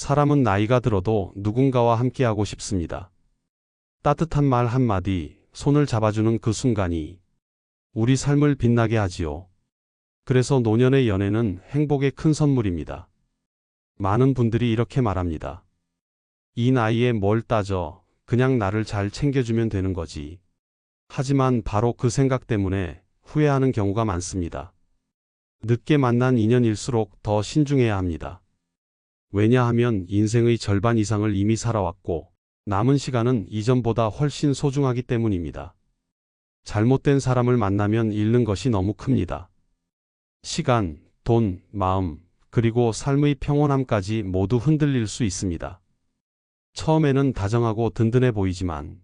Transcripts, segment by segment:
사람은 나이가 들어도 누군가와 함께하고 싶습니다. 따뜻한 말 한마디, 손을 잡아주는 그 순간이 우리 삶을 빛나게 하지요. 그래서 노년의 연애는 행복의 큰 선물입니다. 많은 분들이 이렇게 말합니다. 이 나이에 뭘 따져, 그냥 나를 잘 챙겨주면 되는 거지. 하지만 바로 그 생각 때문에 후회하는 경우가 많습니다. 늦게 만난 인연일수록 더 신중해야 합니다. 왜냐하면 인생의 절반 이상을 이미 살아왔고 남은 시간은 이전보다 훨씬 소중하기 때문입니다. 잘못된 사람을 만나면 잃는 것이 너무 큽니다. 시간, 돈, 마음, 그리고 삶의 평온함까지 모두 흔들릴 수 있습니다. 처음에는 다정하고 든든해 보이지만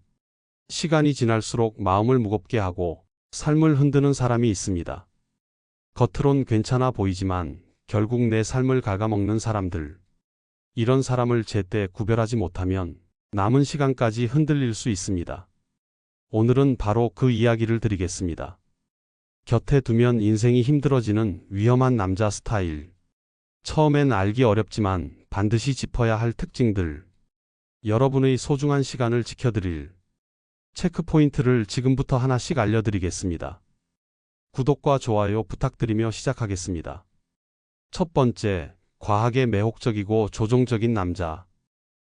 시간이 지날수록 마음을 무겁게 하고 삶을 흔드는 사람이 있습니다. 겉으론 괜찮아 보이지만 결국 내 삶을 갉아먹는 사람들. 이런 사람을 제때 구별하지 못하면 남은 시간까지 흔들릴 수 있습니다. 오늘은 바로 그 이야기를 드리겠습니다. 곁에 두면 인생이 힘들어지는 위험한 남자 스타일. 처음엔 알기 어렵지만 반드시 짚어야 할 특징들. 여러분의 소중한 시간을 지켜드릴 체크포인트를 지금부터 하나씩 알려드리겠습니다. 구독과 좋아요 부탁드리며 시작하겠습니다. 첫 번째, 과하게 매혹적이고 조종적인 남자.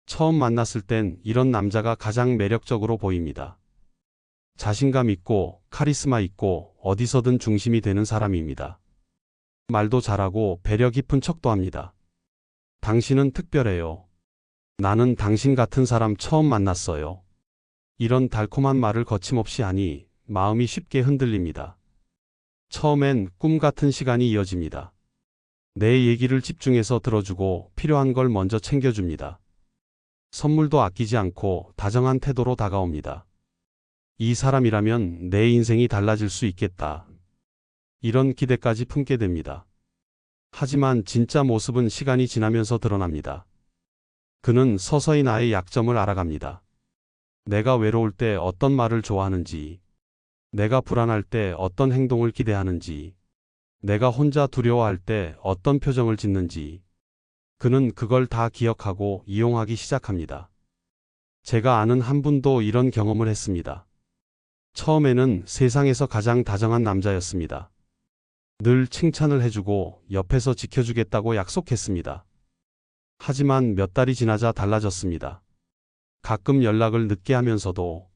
처음 만났을 땐 이런 남자가 가장 매력적으로 보입니다. 자신감 있고 카리스마 있고 어디서든 중심이 되는 사람입니다. 말도 잘하고 배려 깊은 척도 합니다. 당신은 특별해요. 나는 당신 같은 사람 처음 만났어요. 이런 달콤한 말을 거침없이 하니 마음이 쉽게 흔들립니다. 처음엔 꿈 같은 시간이 이어집니다. 내 얘기를 집중해서 들어주고 필요한 걸 먼저 챙겨줍니다. 선물도 아끼지 않고 다정한 태도로 다가옵니다. 이 사람이라면 내 인생이 달라질 수 있겠다. 이런 기대까지 품게 됩니다. 하지만 진짜 모습은 시간이 지나면서 드러납니다. 그는 서서히 나의 약점을 알아갑니다. 내가 외로울 때 어떤 말을 좋아하는지, 내가 불안할 때 어떤 행동을 기대하는지, 내가 혼자 두려워할 때 어떤 표정을 짓는지, 그는 그걸 다 기억하고 이용하기 시작합니다. 제가 아는 한 분도 이런 경험을 했습니다. 처음에는 세상에서 가장 다정한 남자였습니다. 늘 칭찬을 해주고 옆에서 지켜주겠다고 약속했습니다. 하지만 몇 달이 지나자 달라졌습니다. 가끔 연락을 늦게 하면서도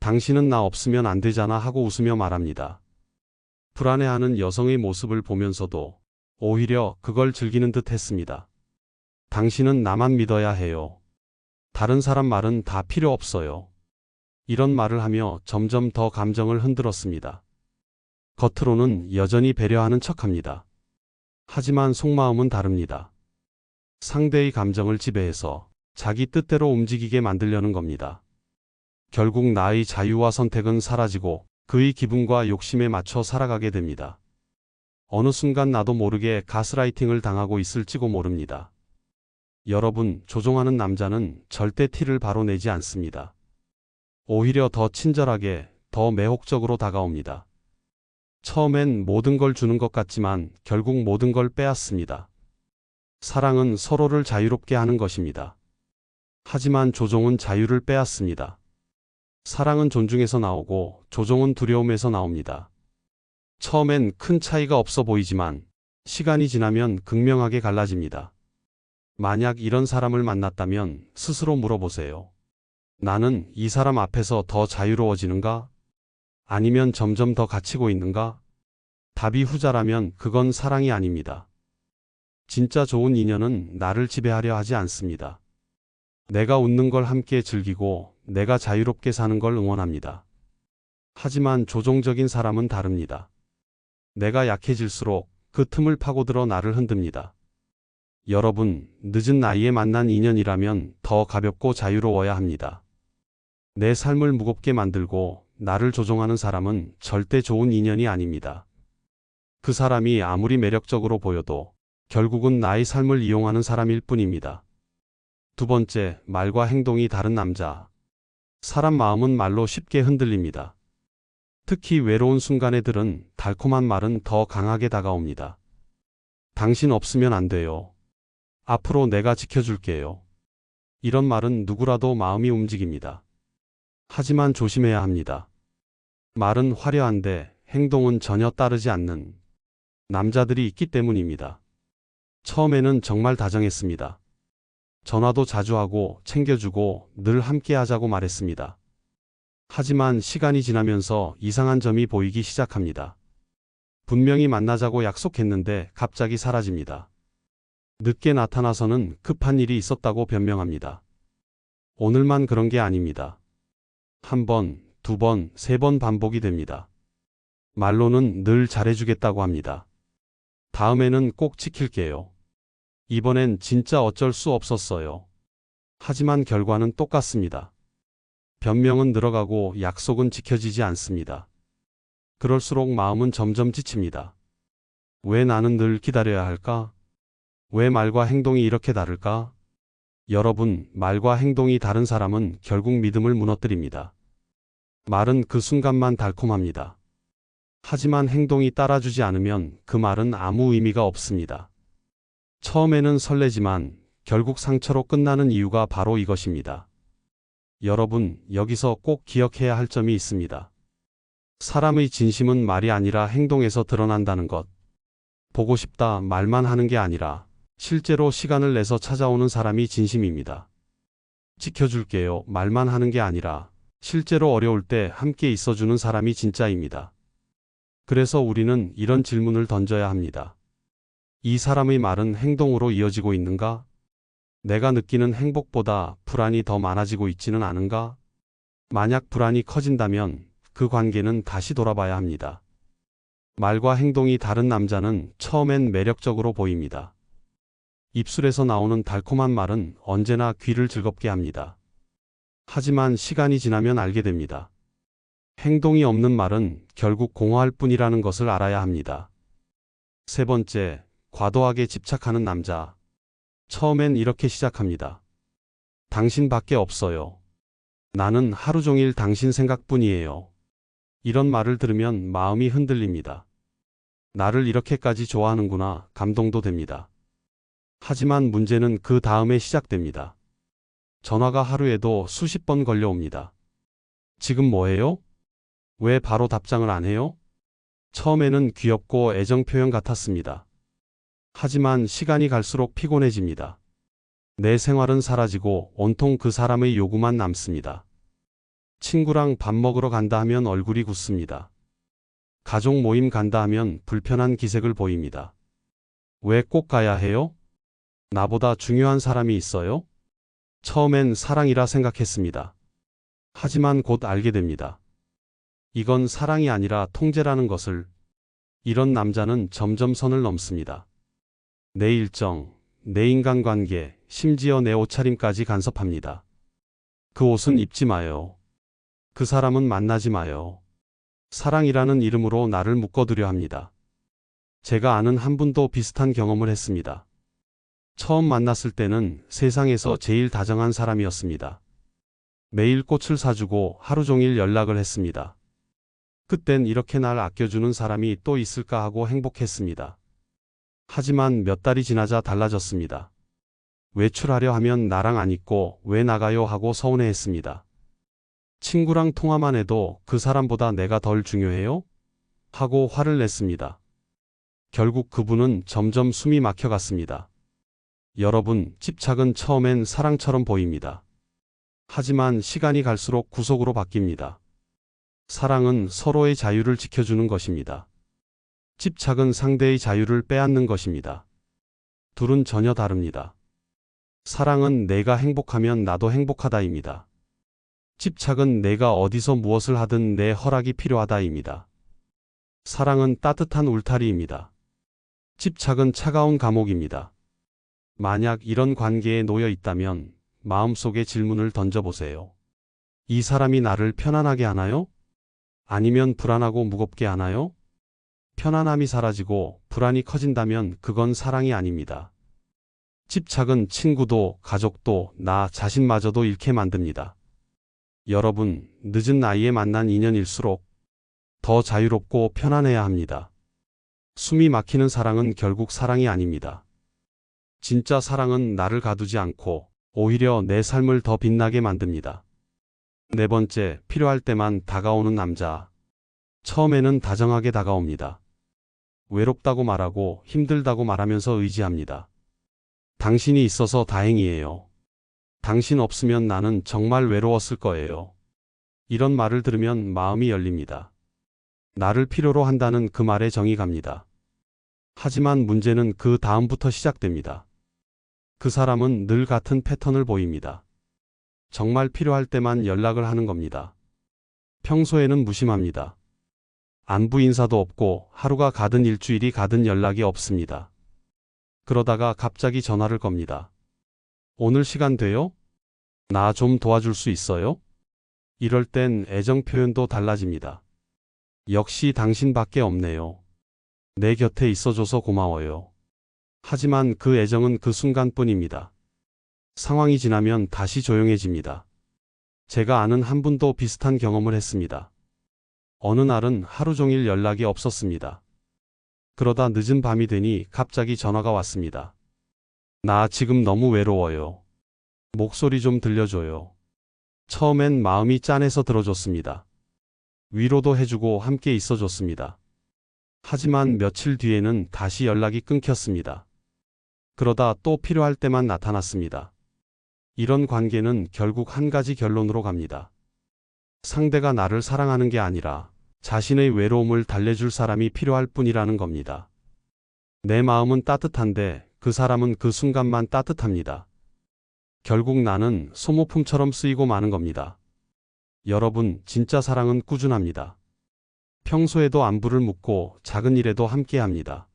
당신은 나 없으면 안 되잖아 하고 웃으며 말합니다. 불안해하는 여성의 모습을 보면서도 오히려 그걸 즐기는 듯 했습니다. 당신은 나만 믿어야 해요. 다른 사람 말은 다 필요 없어요. 이런 말을 하며 점점 더 감정을 흔들었습니다. 겉으로는 여전히 배려하는 척 합니다. 하지만 속마음은 다릅니다. 상대의 감정을 지배해서 자기 뜻대로 움직이게 만들려는 겁니다. 결국 나의 자유와 선택은 사라지고 그의 기분과 욕심에 맞춰 살아가게 됩니다. 어느 순간 나도 모르게 가스라이팅을 당하고 있을지도 모릅니다. 여러분, 조종하는 남자는 절대 티를 바로 내지 않습니다. 오히려 더 친절하게, 더 매혹적으로 다가옵니다. 처음엔 모든 걸 주는 것 같지만 결국 모든 걸 빼앗습니다. 사랑은 서로를 자유롭게 하는 것입니다. 하지만 조종은 자유를 빼앗습니다. 사랑은 존중에서 나오고 조종은 두려움에서 나옵니다. 처음엔 큰 차이가 없어 보이지만 시간이 지나면 극명하게 갈라집니다. 만약 이런 사람을 만났다면 스스로 물어보세요. 나는 이 사람 앞에서 더 자유로워지는가? 아니면 점점 더 갇히고 있는가? 답이 후자라면 그건 사랑이 아닙니다. 진짜 좋은 인연은 나를 지배하려 하지 않습니다. 내가 웃는 걸 함께 즐기고 내가 자유롭게 사는 걸 응원합니다. 하지만 조종적인 사람은 다릅니다. 내가 약해질수록 그 틈을 파고들어 나를 흔듭니다. 여러분, 늦은 나이에 만난 인연이라면 더 가볍고 자유로워야 합니다. 내 삶을 무겁게 만들고 나를 조종하는 사람은 절대 좋은 인연이 아닙니다. 그 사람이 아무리 매력적으로 보여도 결국은 나의 삶을 이용하는 사람일 뿐입니다. 두 번째, 말과 행동이 다른 남자. 사람 마음은 말로 쉽게 흔들립니다. 특히 외로운 순간에 들은 달콤한 말은 더 강하게 다가옵니다. 당신 없으면 안 돼요. 앞으로 내가 지켜줄게요. 이런 말은 누구라도 마음이 움직입니다. 하지만 조심해야 합니다. 말은 화려한데 행동은 전혀 따르지 않는 남자들이 있기 때문입니다. 처음에는 정말 다정했습니다. 전화도 자주 하고 챙겨주고 늘 함께 하자고 말했습니다. 하지만 시간이 지나면서 이상한 점이 보이기 시작합니다. 분명히 만나자고 약속했는데 갑자기 사라집니다. 늦게 나타나서는 급한 일이 있었다고 변명합니다. 오늘만 그런 게 아닙니다. 한 번, 두 번, 세 번 반복이 됩니다. 말로는 늘 잘해주겠다고 합니다. 다음에는 꼭 지킬게요. 이번엔 진짜 어쩔 수 없었어요. 하지만 결과는 똑같습니다. 변명은 늘어가고 약속은 지켜지지 않습니다. 그럴수록 마음은 점점 지칩니다. 왜 나는 늘 기다려야 할까? 왜 말과 행동이 이렇게 다를까? 여러분, 말과 행동이 다른 사람은 결국 믿음을 무너뜨립니다. 말은 그 순간만 달콤합니다. 하지만 행동이 따라주지 않으면 그 말은 아무 의미가 없습니다. 처음에는 설레지만 결국 상처로 끝나는 이유가 바로 이것입니다. 여러분, 여기서 꼭 기억해야 할 점이 있습니다. 사람의 진심은 말이 아니라 행동에서 드러난다는 것. 보고 싶다 말만 하는 게 아니라 실제로 시간을 내서 찾아오는 사람이 진심입니다. 지켜줄게요 말만 하는 게 아니라 실제로 어려울 때 함께 있어주는 사람이 진짜입니다. 그래서 우리는 이런 질문을 던져야 합니다. 이 사람의 말은 행동으로 이어지고 있는가? 내가 느끼는 행복보다 불안이 더 많아지고 있지는 않은가? 만약 불안이 커진다면 그 관계는 다시 돌아봐야 합니다. 말과 행동이 다른 남자는 처음엔 매력적으로 보입니다. 입술에서 나오는 달콤한 말은 언제나 귀를 즐겁게 합니다. 하지만 시간이 지나면 알게 됩니다. 행동이 없는 말은 결국 공허할 뿐이라는 것을 알아야 합니다. 세 번째, 과도하게 집착하는 남자. 처음엔 이렇게 시작합니다. 당신밖에 없어요. 나는 하루 종일 당신 생각뿐이에요. 이런 말을 들으면 마음이 흔들립니다. 나를 이렇게까지 좋아하는구나 감동도 됩니다. 하지만 문제는 그 다음에 시작됩니다. 전화가 하루에도 수십 번 걸려옵니다. 지금 뭐해요? 왜 바로 답장을 안 해요? 처음에는 귀엽고 애정 표현 같았습니다. 하지만 시간이 갈수록 피곤해집니다. 내 생활은 사라지고 온통 그 사람의 요구만 남습니다. 친구랑 밥 먹으러 간다 하면 얼굴이 굳습니다. 가족 모임 간다 하면 불편한 기색을 보입니다. 왜 꼭 가야 해요? 나보다 중요한 사람이 있어요? 처음엔 사랑이라 생각했습니다. 하지만 곧 알게 됩니다. 이건 사랑이 아니라 통제라는 것을 이런 남자는 점점 선을 넘습니다. 내 일정, 내 인간관계, 심지어 내 옷차림까지 간섭합니다. 그 옷은 입지 마요. 그 사람은 만나지 마요. 사랑이라는 이름으로 나를 묶어두려 합니다. 제가 아는 한 분도 비슷한 경험을 했습니다. 처음 만났을 때는 세상에서 제일 다정한 사람이었습니다. 매일 꽃을 사주고 하루 종일 연락을 했습니다. 그땐 이렇게 날 아껴주는 사람이 또 있을까 하고 행복했습니다. 하지만 몇 달이 지나자 달라졌습니다. 외출하려 하면 나랑 안 있고 왜 나가요 하고 서운해했습니다. 친구랑 통화만 해도 그 사람보다 내가 덜 중요해요? 하고 화를 냈습니다. 결국 그분은 점점 숨이 막혀갔습니다. 여러분, 집착은 처음엔 사랑처럼 보입니다. 하지만 시간이 갈수록 구속으로 바뀝니다. 사랑은 서로의 자유를 지켜주는 것입니다. 집착은 상대의 자유를 빼앗는 것입니다. 둘은 전혀 다릅니다. 사랑은 내가 행복하면 나도 행복하다입니다. 집착은 내가 어디서 무엇을 하든 내 허락이 필요하다입니다. 사랑은 따뜻한 울타리입니다. 집착은 차가운 감옥입니다. 만약 이런 관계에 놓여 있다면 마음속에 질문을 던져보세요. 이 사람이 나를 편안하게 하나요? 아니면 불안하고 무겁게 하나요? 편안함이 사라지고 불안이 커진다면 그건 사랑이 아닙니다. 집착은 친구도 가족도 나 자신마저도 잃게 만듭니다. 여러분, 늦은 나이에 만난 인연일수록 더 자유롭고 편안해야 합니다. 숨이 막히는 사랑은 결국 사랑이 아닙니다. 진짜 사랑은 나를 가두지 않고 오히려 내 삶을 더 빛나게 만듭니다. 네 번째, 필요할 때만 다가오는 남자. 처음에는 다정하게 다가옵니다. 외롭다고 말하고 힘들다고 말하면서 의지합니다. 당신이 있어서 다행이에요. 당신 없으면 나는 정말 외로웠을 거예요. 이런 말을 들으면 마음이 열립니다. 나를 필요로 한다는 그 말에 정이 갑니다. 하지만 문제는 그 다음부터 시작됩니다. 그 사람은 늘 같은 패턴을 보입니다. 정말 필요할 때만 연락을 하는 겁니다. 평소에는 무심합니다. 안부 인사도 없고 하루가 가든 일주일이 가든 연락이 없습니다. 그러다가 갑자기 전화를 겁니다. 오늘 시간 돼요? 나 좀 도와줄 수 있어요? 이럴 땐 애정 표현도 달라집니다. 역시 당신밖에 없네요. 내 곁에 있어줘서 고마워요. 하지만 그 애정은 그 순간뿐입니다. 상황이 지나면 다시 조용해집니다. 제가 아는 한 분도 비슷한 경험을 했습니다. 어느 날은 하루 종일 연락이 없었습니다. 그러다 늦은 밤이 되니 갑자기 전화가 왔습니다. 나 지금 너무 외로워요. 목소리 좀 들려줘요. 처음엔 마음이 짠해서 들어줬습니다. 위로도 해주고 함께 있어줬습니다. 하지만 며칠 뒤에는 다시 연락이 끊겼습니다. 그러다 또 필요할 때만 나타났습니다. 이런 관계는 결국 한 가지 결론으로 갑니다. 상대가 나를 사랑하는 게 아니라 자신의 외로움을 달래줄 사람이 필요할 뿐이라는 겁니다. 내 마음은 따뜻한데 그 사람은 그 순간만 따뜻합니다. 결국 나는 소모품처럼 쓰이고 마는 겁니다. 여러분, 진짜 사랑은 꾸준합니다. 평소에도 안부를 묻고 작은 일에도 함께 합니다.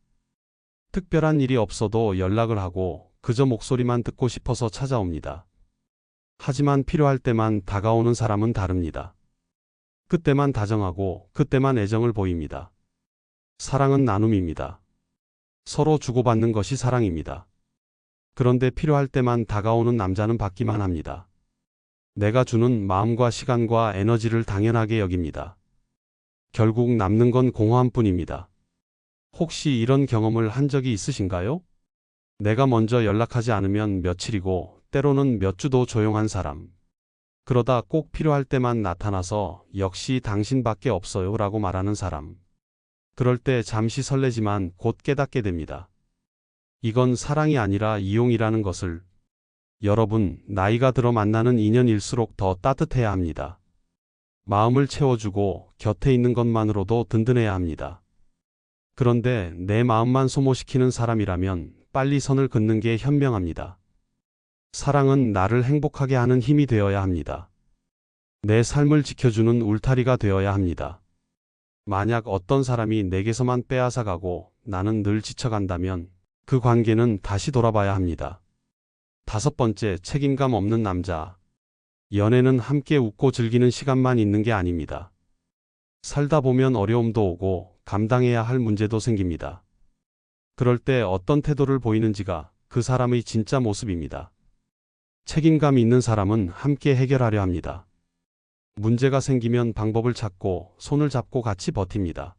특별한 일이 없어도 연락을 하고 그저 목소리만 듣고 싶어서 찾아옵니다. 하지만 필요할 때만 다가오는 사람은 다릅니다. 그때만 다정하고 그때만 애정을 보입니다. 사랑은 나눔입니다. 서로 주고받는 것이 사랑입니다. 그런데 필요할 때만 다가오는 남자는 받기만 합니다. 내가 주는 마음과 시간과 에너지를 당연하게 여깁니다. 결국 남는 건 공허함 뿐입니다. 혹시 이런 경험을 한 적이 있으신가요? 내가 먼저 연락하지 않으면 며칠이고 때로는 몇 주도 조용한 사람. 그러다 꼭 필요할 때만 나타나서 역시 당신밖에 없어요 라고 말하는 사람. 그럴 때 잠시 설레지만 곧 깨닫게 됩니다. 이건 사랑이 아니라 이용이라는 것을 여러분, 나이가 들어 만나는 인연일수록 더 따뜻해야 합니다. 마음을 채워주고 곁에 있는 것만으로도 든든해야 합니다. 그런데 내 마음만 소모시키는 사람이라면 빨리 선을 긋는 게 현명합니다. 사랑은 나를 행복하게 하는 힘이 되어야 합니다. 내 삶을 지켜주는 울타리가 되어야 합니다. 만약 어떤 사람이 내게서만 빼앗아가고 나는 늘 지쳐간다면 그 관계는 다시 돌아봐야 합니다. 다섯 번째, 책임감 없는 남자. 연애는 함께 웃고 즐기는 시간만 있는 게 아닙니다. 살다 보면 어려움도 오고 감당해야 할 문제도 생깁니다. 그럴 때 어떤 태도를 보이는지가 그 사람의 진짜 모습입니다. 책임감 있는 사람은 함께 해결하려 합니다. 문제가 생기면 방법을 찾고 손을 잡고 같이 버팁니다.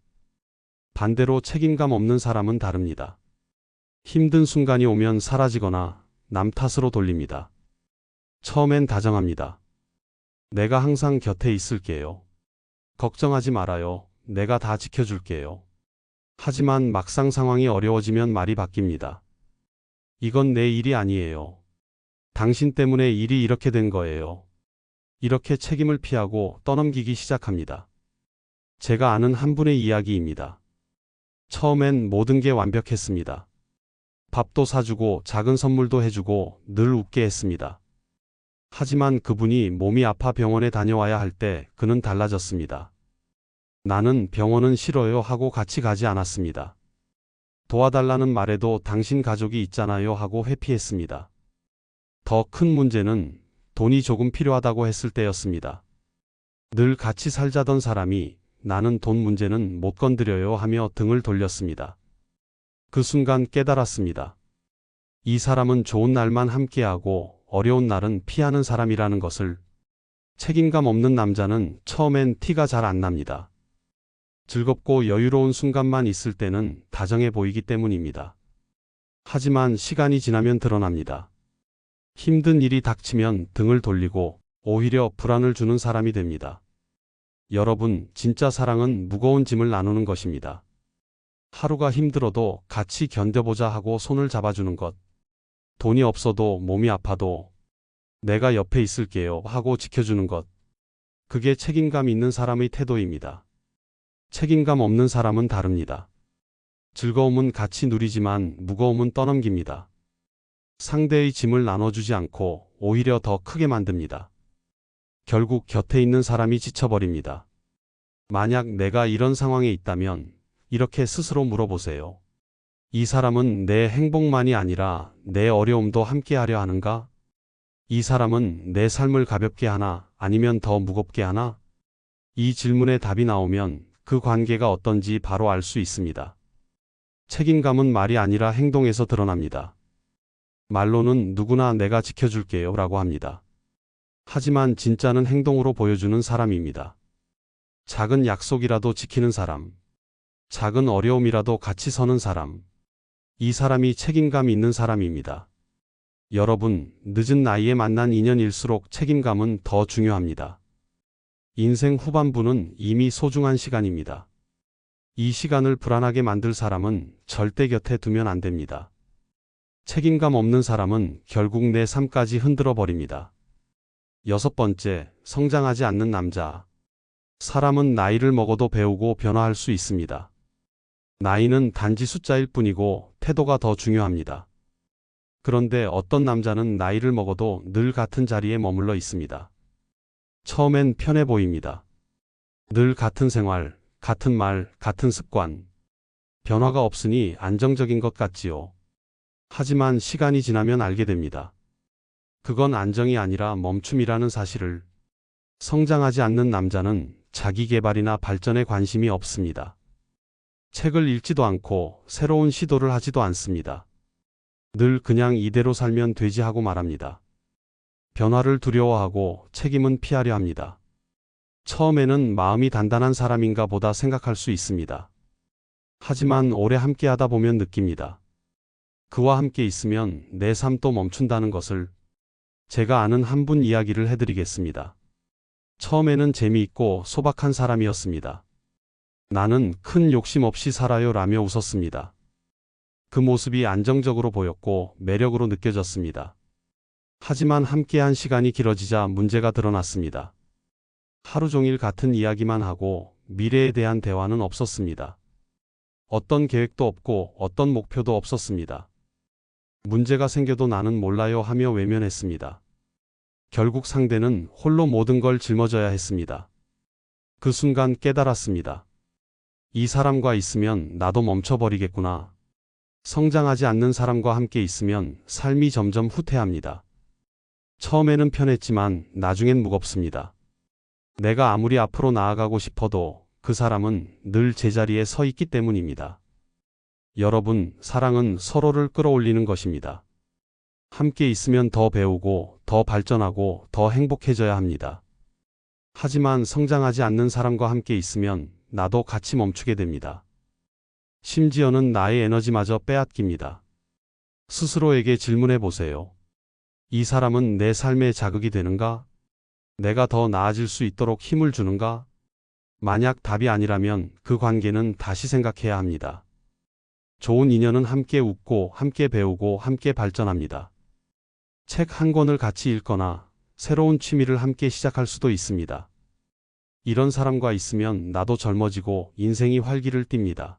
반대로 책임감 없는 사람은 다릅니다. 힘든 순간이 오면 사라지거나 남 탓으로 돌립니다. 처음엔 다정합니다. 내가 항상 곁에 있을게요. 걱정하지 말아요. 내가 다 지켜줄게요. 하지만 막상 상황이 어려워지면 말이 바뀝니다. 이건 내 일이 아니에요. 당신 때문에 일이 이렇게 된 거예요. 이렇게 책임을 피하고 떠넘기기 시작합니다. 제가 아는 한 분의 이야기입니다. 처음엔 모든 게 완벽했습니다. 밥도 사주고 작은 선물도 해주고 늘 웃게 했습니다. 하지만 그분이 몸이 아파 병원에 다녀와야 할 때 그는 달라졌습니다. 나는 병원은 싫어요 하고 같이 가지 않았습니다. 도와달라는 말에도 당신 가족이 있잖아요 하고 회피했습니다. 더 큰 문제는 돈이 조금 필요하다고 했을 때였습니다. 늘 같이 살자던 사람이 나는 돈 문제는 못 건드려요 하며 등을 돌렸습니다. 그 순간 깨달았습니다. 이 사람은 좋은 날만 함께하고 어려운 날은 피하는 사람이라는 것을 책임감 없는 남자는 처음엔 티가 잘 안 납니다. 즐겁고 여유로운 순간만 있을 때는 다정해 보이기 때문입니다. 하지만 시간이 지나면 드러납니다. 힘든 일이 닥치면 등을 돌리고 오히려 불안을 주는 사람이 됩니다. 여러분, 진짜 사랑은 무거운 짐을 나누는 것입니다. 하루가 힘들어도 같이 견뎌보자 하고 손을 잡아주는 것. 돈이 없어도 몸이 아파도 내가 옆에 있을게요 하고 지켜주는 것. 그게 책임감 있는 사람의 태도입니다. 책임감 없는 사람은 다릅니다. 즐거움은 같이 누리지만 무거움은 떠넘깁니다. 상대의 짐을 나눠주지 않고 오히려 더 크게 만듭니다. 결국 곁에 있는 사람이 지쳐버립니다. 만약 내가 이런 상황에 있다면 이렇게 스스로 물어보세요. 이 사람은 내 행복만이 아니라 내 어려움도 함께 하려 하는가? 이 사람은 내 삶을 가볍게 하나 아니면 더 무겁게 하나? 이 질문에 답이 나오면 그 관계가 어떤지 바로 알 수 있습니다. 책임감은 말이 아니라 행동에서 드러납니다. 말로는 누구나 내가 지켜줄게요 라고 합니다. 하지만 진짜는 행동으로 보여주는 사람입니다. 작은 약속이라도 지키는 사람, 작은 어려움이라도 같이 서는 사람, 이 사람이 책임감 있는 사람입니다. 여러분, 늦은 나이에 만난 인연일수록 책임감은 더 중요합니다. 인생 후반부는 이미 소중한 시간입니다. 이 시간을 불안하게 만들 사람은 절대 곁에 두면 안 됩니다. 책임감 없는 사람은 결국 내 삶까지 흔들어 버립니다. 여섯 번째, 성장하지 않는 남자. 사람은 나이를 먹어도 배우고 변화할 수 있습니다. 나이는 단지 숫자일 뿐이고 태도가 더 중요합니다. 그런데 어떤 남자는 나이를 먹어도 늘 같은 자리에 머물러 있습니다. 처음엔 편해 보입니다. 늘 같은 생활, 같은 말, 같은 습관. 변화가 없으니 안정적인 것 같지요. 하지만 시간이 지나면 알게 됩니다. 그건 안정이 아니라 멈춤이라는 사실을. 성장하지 않는 남자는 자기 개발이나 발전에 관심이 없습니다. 책을 읽지도 않고 새로운 시도를 하지도 않습니다. 늘 그냥 이대로 살면 되지 하고 말합니다. 변화를 두려워하고 책임은 피하려 합니다. 처음에는 마음이 단단한 사람인가 보다 생각할 수 있습니다. 하지만 오래 함께 하다 보면 느낍니다. 그와 함께 있으면 내 삶도 멈춘다는 것을 제가 아는 한 분 이야기를 해드리겠습니다. 처음에는 재미있고 소박한 사람이었습니다. 나는 큰 욕심 없이 살아요 라며 웃었습니다. 그 모습이 안정적으로 보였고 매력으로 느껴졌습니다. 하지만 함께한 시간이 길어지자 문제가 드러났습니다. 하루 종일 같은 이야기만 하고 미래에 대한 대화는 없었습니다. 어떤 계획도 없고 어떤 목표도 없었습니다. 문제가 생겨도 나는 몰라요 하며 외면했습니다. 결국 상대는 홀로 모든 걸 짊어져야 했습니다. 그 순간 깨달았습니다. 이 사람과 있으면 나도 멈춰버리겠구나. 성장하지 않는 사람과 함께 있으면 삶이 점점 후퇴합니다. 처음에는 편했지만 나중엔 무겁습니다. 내가 아무리 앞으로 나아가고 싶어도 그 사람은 늘 제자리에 서 있기 때문입니다. 여러분, 사랑은 서로를 끌어올리는 것입니다. 함께 있으면 더 배우고, 더 발전하고, 더 행복해져야 합니다. 하지만 성장하지 않는 사람과 함께 있으면 나도 같이 멈추게 됩니다. 심지어는 나의 에너지마저 빼앗깁니다. 스스로에게 질문해 보세요. 이 사람은 내 삶의 자극이 되는가? 내가 더 나아질 수 있도록 힘을 주는가? 만약 답이 아니라면 그 관계는 다시 생각해야 합니다. 좋은 인연은 함께 웃고 함께 배우고 함께 발전합니다. 책 한 권을 같이 읽거나 새로운 취미를 함께 시작할 수도 있습니다. 이런 사람과 있으면 나도 젊어지고 인생이 활기를 띱니다.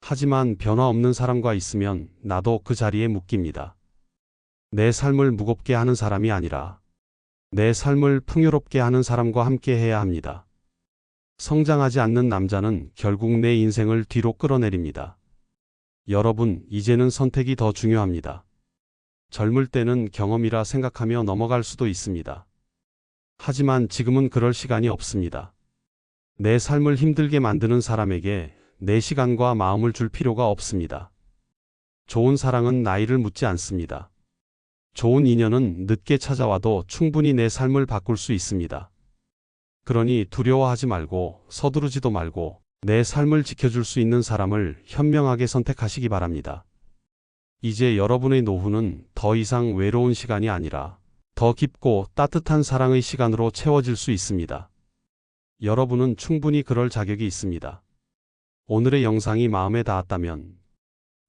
하지만 변화 없는 사람과 있으면 나도 그 자리에 묶입니다. 내 삶을 무겁게 하는 사람이 아니라 내 삶을 풍요롭게 하는 사람과 함께 해야 합니다. 성장하지 않는 남자는 결국 내 인생을 뒤로 끌어내립니다. 여러분, 이제는 선택이 더 중요합니다. 젊을 때는 경험이라 생각하며 넘어갈 수도 있습니다. 하지만 지금은 그럴 시간이 없습니다. 내 삶을 힘들게 만드는 사람에게 내 시간과 마음을 줄 필요가 없습니다. 좋은 사랑은 나이를 묻지 않습니다. 좋은 인연은 늦게 찾아와도 충분히 내 삶을 바꿀 수 있습니다. 그러니 두려워하지 말고 서두르지도 말고 내 삶을 지켜줄 수 있는 사람을 현명하게 선택하시기 바랍니다. 이제 여러분의 노후는 더 이상 외로운 시간이 아니라 더 깊고 따뜻한 사랑의 시간으로 채워질 수 있습니다. 여러분은 충분히 그럴 자격이 있습니다. 오늘의 영상이 마음에 닿았다면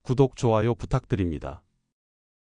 구독, 좋아요 부탁드립니다.